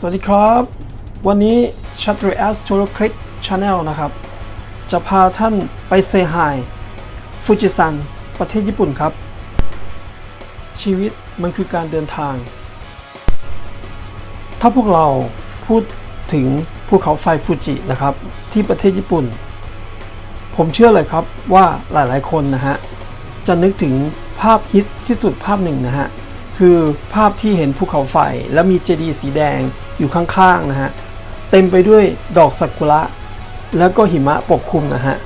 สวัสดีครับ วันนี้ c h a t r e a s t o r o c l i c Channel นะครับ จะพาท่านไปเซฮายฟูจิซันประเทศญี่ปุ่นครับ ชีวิตมันคือการเดินทาง ถ้าพวกเราพูดถึงภูเขาไฟฟูจินะครับ ที่ประเทศญี่ปุ่น ผมเชื่อเลยครับว่าหลายๆคนนะฮะ จะนึกถึงภาพฮิตที่สุดภาพหนึ่งนะฮะคือภาพที่เห็นภูเขาไฟแล้วมีเจดีย์สีแดง อยู่ข้างๆนะฮะ เต็มไปด้วยดอกซากุระแล้วก็หิมะปกคลุมนะฮะ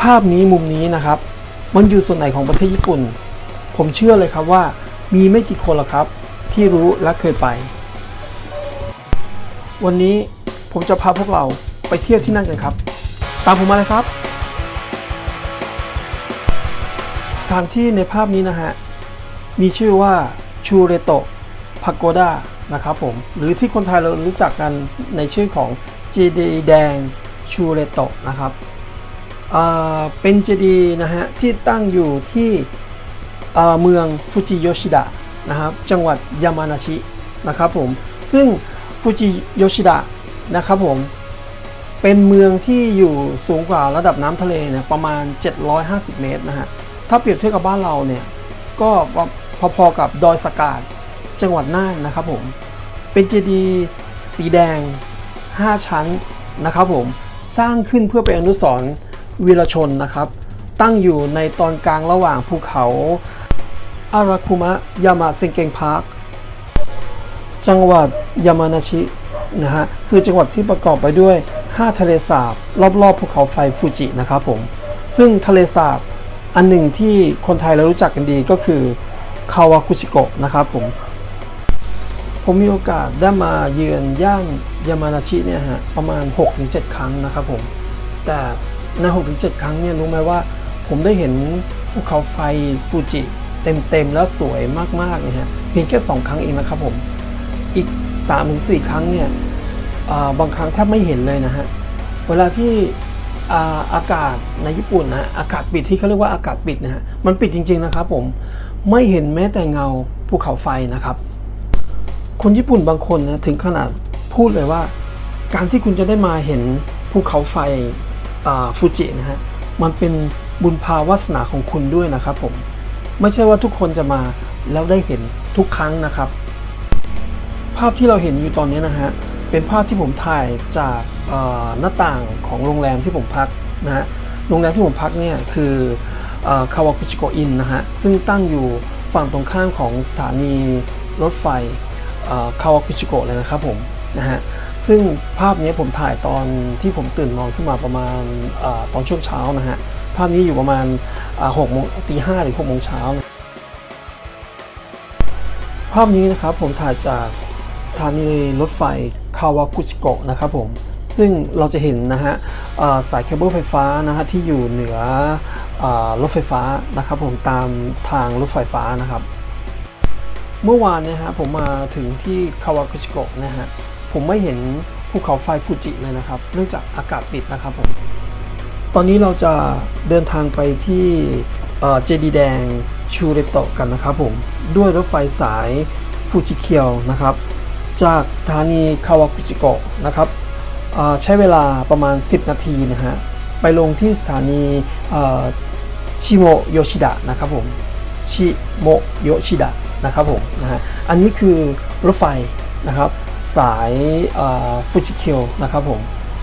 ภาพนี้มุมนี้นะครับ มันอยู่ส่วนไหนของประเทศญี่ปุ่น ผมเชื่อเลยครับว่ามีไม่กี่คนหรอกครับ ที่รู้และเคยไป วันนี้ผมจะพาพวกเราไปเที่ยวที่นั่นกันครับ ตามผมมาเลยครับสถานที่ในภาพนี้นะฮะ มีชื่อว่าชูเรโตะพาโกดา นะครับผม หรือที่คนไทยเรารู้จักกันในชื่อของเจดีแดงชูเรโตะนะครับเป็นเจดีนะฮะที่ตั้งอยู่ที่เมืองฟูจิโยชิดะนะครับจังหวัดยามานาชินะครับผมซึ่งฟูจิโยชิดะนะครับผมเป็นเมืองที่อยู่สูงกว่าระดับน้ำทะเลเนี่ยประมาณ 750 เมตรนะฮะถ้าเปรียบเทียบกับบ้านเราเนี่ยก็พอๆกับดอยสกาด จังหวัดน่านนะครับผม เป็นเจดีย์สีแดง 5 ชั้นนะครับผม สร้างขึ้นเพื่อเป็นอนุสรณ์วีรชนนะครับ ตั้งอยู่ในตอนกลางระหว่างภูเขาอาราคุมะยามาเซงเกงพาร์คจังหวัดยามานาชินะฮะ คือจังหวัดที่ประกอบไปด้วย 5 ทะเลสาบ รอบๆภูเขาไฟฟูจินะครับผม ซึ่งทะเลสาบอันหนึ่งที่คนไทยเรารู้จักกันดีก็คือคาวากุชิโกะนะครับผม ผมมีโอกาสได้มาเยือนย่านยามานาชิเนี่ยฮะประมาณ 6-7 ครั้งนะครับผม แต่ใน 6-7 ครั้งเนี่ยรู้ไหมว่า ผมได้เห็นภูเขาไฟฟูจิเต็มๆแล้วสวยมากๆเลยฮะเพียงแค่ 2 ครั้งเองนะครับผม อีก 3-4 ครั้งเนี่ยบางครั้งแทบไม่เห็นเลยนะฮะเวลาที่อาอากาศในญี่ปุ่นนะอากาศปิดที่เขาเรียกว่าอากาศปิดนะฮะมันปิดจริง ๆนะครับผมไม่เห็นแม้แต่เงาภูเขาไฟนะครับ คนญี่ปุ่นบางคนนะถึงขนาดพูดเลยว่า การที่คุณจะได้มาเห็นภูเขาไฟฟูจินะฮะมันเป็นบุญภาวาสนาของคุณด้วยนะครับผม ไม่ใช่ว่าทุกคนจะมาแล้วได้เห็นทุกครั้งนะครับ ภาพที่เราเห็นอยู่ตอนนี้นะฮะเป็นภาพที่ผมถ่ายจากหน้าต่างของโรงแรมที่ผมพักนะฮะโรงแรมที่ผมพักเนี่ยคือคาวากุชิโกอินนะฮะซึ่งตั้งอยู่ฝั่งตรงข้ามของสถานีรถไฟ คาวากุชิโกะเลยนะครับผมนะฮะซึ่งภาพนี้ผมถ่ายตอนที่ผมตื่นนอนขึ้นมาประมาณอตอนช่วงเช้านะฮะภาพนี้อยู่ประมาณหกโมงตีห้าหรือหกโมงเช้านะภาพนี้นะครับผมถ่ายจากสถานีรถไฟคาวากุชิโกะนะครับผมซึ่งเราจะเห็นนะฮะสายเคเบิลไฟฟ้านะฮะที่อยู่เหนืออรถไฟฟ้านะครับผมตามทางรถไฟฟ้านะครับ เมื่อวานนี่ยฮะผมมาถึงที่คาวากุชิโกะนะฮะผมไม่เห็นภูเขาไฟฟูจิเลยนะครับ เนื่องจากอากาศปิดนะครับผม ตอนนี้เราจะเดินทางไปที่เจดีแดงชูเรโตะกันนะครับผม ด้วยรถไฟสายฟูจิเคียวนะครับ จากสถานีคาวากุจิโกะนะครับใช้เวลาประมาณ 10 นาทีนะฮะ ไปลงที่สถานีชิโมโยชิดะนะครับผม ชิโมโยชิดะ นะครับผมนะฮะอันนี้คือรถไฟนะครับสายฟูจิเคียวนะครับผม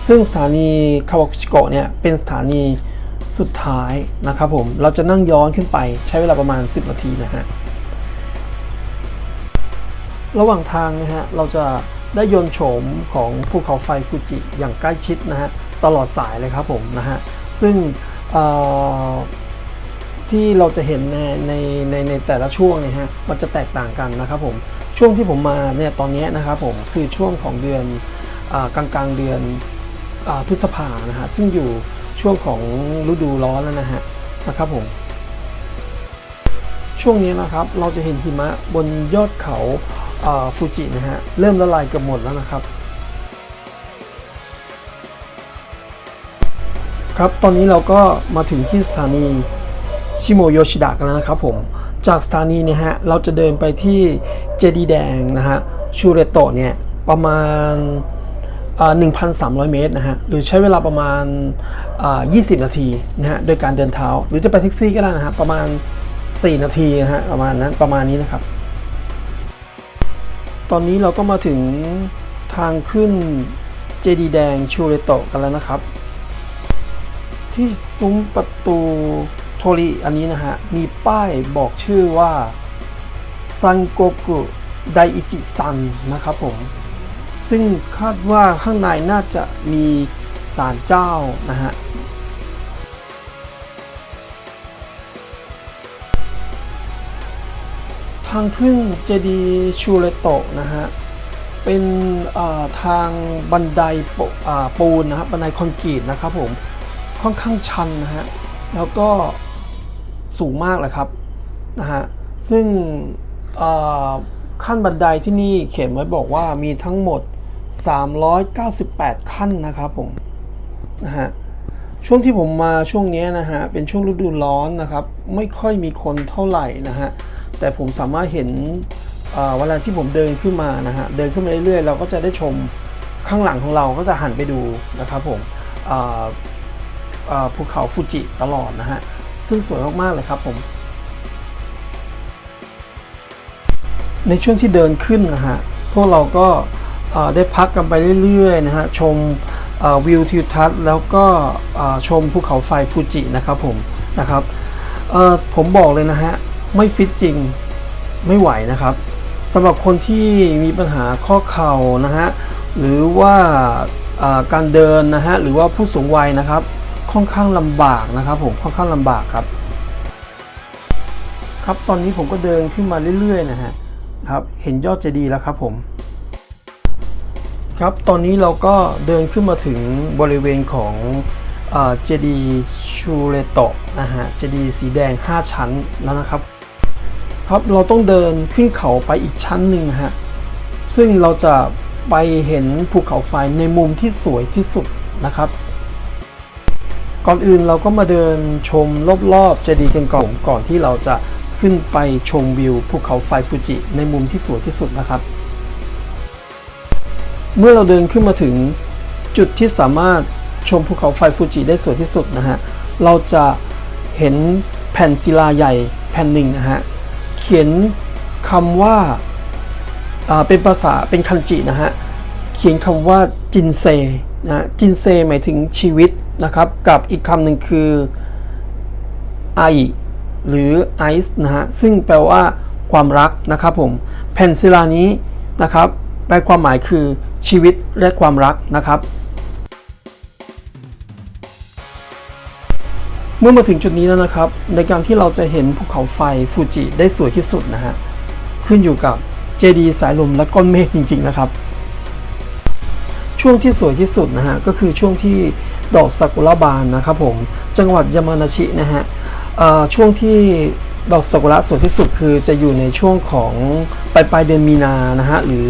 ซึ่งสถานีคาวากุชิโกะเนี่ยเป็นสถานีสุดท้ายนะครับผมเราจะนั่งย้อนขึ้นไปใช้เวลาประมาณ 10 นาทีนะฮะระหว่างทางนะฮะเราจะได้ยนโฉมของภูเขาไฟฟูจิอย่างใกล้ชิดนะฮะตลอดสายเลยครับผมนะฮะซึ่งเอ่อ ที่เราจะเห็นในในในในแต่ละช่วงเนี่ยฮะมันจะแตกต่างกันนะครับผมช่วงที่ผมมาเนี่ยตอนนี้นะครับผมคือช่วงของเดือนอกลางกลางเดือนอพฤษภานะฮะซึ่งอยู่ช่วงของฤดูร้อนแล้วนะฮะนะครับผมช่วงนี้นะครับเราจะเห็นหิมะบนยอดเขาฟูจินะฮะเริ่มละลายเกือบหมดแล้วนะครับครับ ตอนนี้เราก็มาถึงที่สถานี ชิโมโยชิดะกันแล้วนะครับผม จากสถานีเนี่ยฮะเราจะเดินไปที่เจดีแดงนะฮะชูเรโตะเนี่ยประมาณอ่า1,300 เมตรนะฮะหรือใช้เวลาประมาณอ่า20 นาทีนะฮะโดยการเดินเท้า หรือจะไปแท็กซี่ก็ได้นะฮะประมาณ 4 นาทีนะฮะประมาณนั้นประมาณนี้นะครับ ตอนนี้เราก็มาถึงทางขึ้นเจดีแดงชูเรโตะกันแล้วนะครับ ที่ซุ้มประตู โทริอันนี้นะฮะ มีป้ายบอกชื่อว่าซังโกกุไดอิจิซันนะครับผม ซึ่งคาดว่าข้างในน่าจะมีศาลเจ้านะฮะ ทางขึ้นเจดีชูเรโตะนะฮะ เป็นอ่าทางบันไดปปูนนะครับบันไดคอนกรีตนะครับผม ค่อนข้างชันนะฮะ แล้วก็ สูงมากเลยครับนะฮะซึ่งขั้นบันไดที่นี่เขียนไว้บอกว่ามีทั้งหมด 398 ขั้นนะครับผมนะฮะช่วงที่ผมมาช่วงนี้นะฮะเป็นช่วงฤดูร้อนนะครับ ไม่ค่อยมีคนเท่าไหร่นะฮะแต่ผมสามารถเห็นเวลาที่ผมเดินขึ้นมานะฮะเดินขึ้นมาเรื่อยๆ เราก็จะได้ชมข้างหลังของเราก็จะหันไปดูนะครับผมภูเขาฟูจิตลอดนะฮะ ซึ่งสวยมากๆเลยครับผม ในช่วงที่เดินขึ้นนะฮะ พวกเราก็ได้พักกันไปเรื่อยๆนะฮะ ชมวิวทิวทัศน์แล้วก็ชมภูเขาไฟฟูจินะครับผมนะครับผมบอกเลยนะฮะ ไม่ฟิตจริงไม่ไหวนะครับสำหรับคนที่มีปัญหาข้อเข่านะฮะ หรือว่าการเดินนะฮะ หรือว่าผู้สูงวัยนะครับ ค่อนข้างลำบากนะครับผมค่อนข้างลำบากครับ ครับตอนนี้ผมก็เดินขึ้นมาเรื่อยๆนะฮะครับ เห็นยอดเจดีย์แล้วครับผม ครับตอนนี้เราก็เดินขึ้นมาถึงบริเวณของเจดีย์ชูเรโตะนะฮะเจดีย์สีแดง 5 ชั้นแล้วนะครับ ครับเราต้องเดินขึ้นเขาไปอีกชั้นหนึ่งฮะซึ่งเราจะไปเห็นภูเขาไฟในมุมที่สวยที่สุดนะครับ ก่อนอื่นเราก็มาเดินชมรอบๆเจดีย์กันก่อนก่อนที่เราจะขึ้นไปชมวิวภูเขาไฟฟูจิในมุมที่สวยที่สุดนะครับ เมื่อเราเดินขึ้นมาถึงจุดที่สามารถชมภูเขาไฟฟูจิได้สวยที่สุดนะฮะ เราจะเห็นแผ่นศิลาใหญ่แผ่นหนึ่งนะฮะ เขียนคำว่าอ่าเป็นภาษาเป็นคันจินะฮะ เขียนคำว่าจินเซนะฮะจินเซหมายถึงชีวิต นะครับ กับอีกคำหนึ่งคือไอหรือไอซ์นะฮะซึ่งแปลว่าความรักนะครับผมแผ่นศิลานี้นะครับแปลความหมายคือชีวิตและความรักนะครับ เมื่อมาถึงจุดนี้แล้วนะครับ ในการที่เราจะเห็นภูเขาไฟฟูจิได้สวยที่สุดนะฮะขึ้นอยู่กับเจดีสายลมและก้อนเมฆจริง ๆ นะครับ ช่วงที่สวยที่สุดนะฮะก็คือช่วงที่ ดอกซากุระบานนะครับผมจังหวัดยามานาชินะฮะช่วงที่ดอกซากุระสวยที่สุดคือจะอยู่ในช่วงของปลายปลายเดือนมีนานะฮะหรือ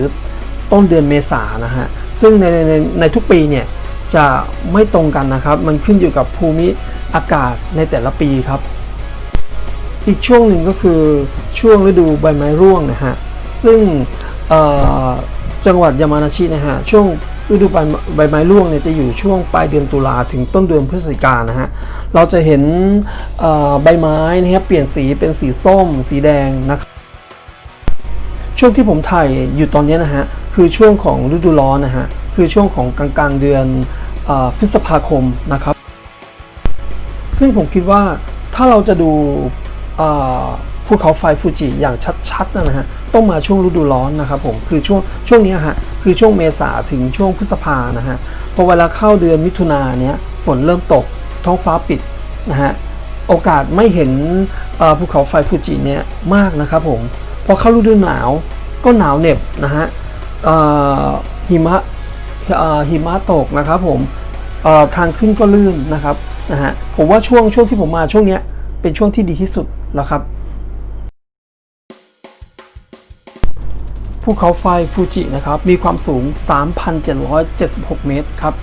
ต้นเดือนเมษานะฮะซึ่งในในในในทุกปีเนี่ยจะไม่ตรงกันนะครับ มันขึ้นอยู่กับภูมิอากาศในแต่ละปีครับ อีกช่วงหนึ่งก็คือช่วงฤดูใบไม้ร่วงนะฮะซึ่งจังหวัดยามานาชินะฮะช่วง ฤดูใบใบไม้ร่วงเนี่ยจะอยู่ช่วงปลายเดือนตุลาถึงต้นเดือนพฤศจิกายนนะฮะ เราจะเห็นใบไม้นะครับเปลี่ยนสีเป็นสีส้ม สีแดงนะครับช่วงที่ผมถ่ายอยู่ตอนนี้นะฮะคือช่วงของฤดูร้อนนะฮะคือช่วงของกลางกลางๆเดือนอพฤษภาคมนะครับ ซึ่งผมคิดว่าถ้าเราจะดูภูเขาไฟฟูจิอย่างชัดๆนะฮะ ต้องมาช่วงฤดูร้อนนะครับผมคือช่วงช่วงนี้ฮะคือช่วงเมษาถึงช่วงพฤษภานะฮะพอเวลาเข้าเดือนมิถุนาเนี้ยฝนเริ่มตกท้องฟ้าปิดนะฮะโอกาสไม่เห็นภูเขาไฟฟูจิเนี่ยมากนะครับผมพอเข้าฤดูหนาวก็หนาวเหน็บนะฮะหิมะหิมะตกนะครับผมทางขึ้นก็ลื่นนะครับนะฮะผมว่าช่วงช่วงที่ผมมาช่วงเนี้ยเป็นช่วงที่ดีที่สุดแล้วครับ ภูเขาไฟฟูจินะครับ มีความสูง 3,776 เมตรครับ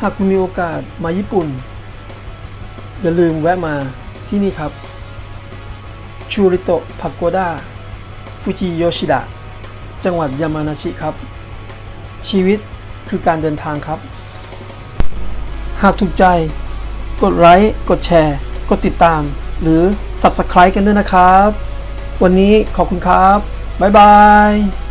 หากคุณมีโอกาสมาญี่ปุ่น อย่าลืมแวะมาที่นี่ครับ ชูริโตะพากโกดาฟูจิโยชิดะ จังหวัดยามานาชิครับ ชีวิตคือการเดินทางครับ หากถูกใจ กดไลค์ กดแชร์ กดติดตาม หรือ Subscribe กันด้วยนะครับ วันนี้ขอบคุณครับ บ๊ายบาย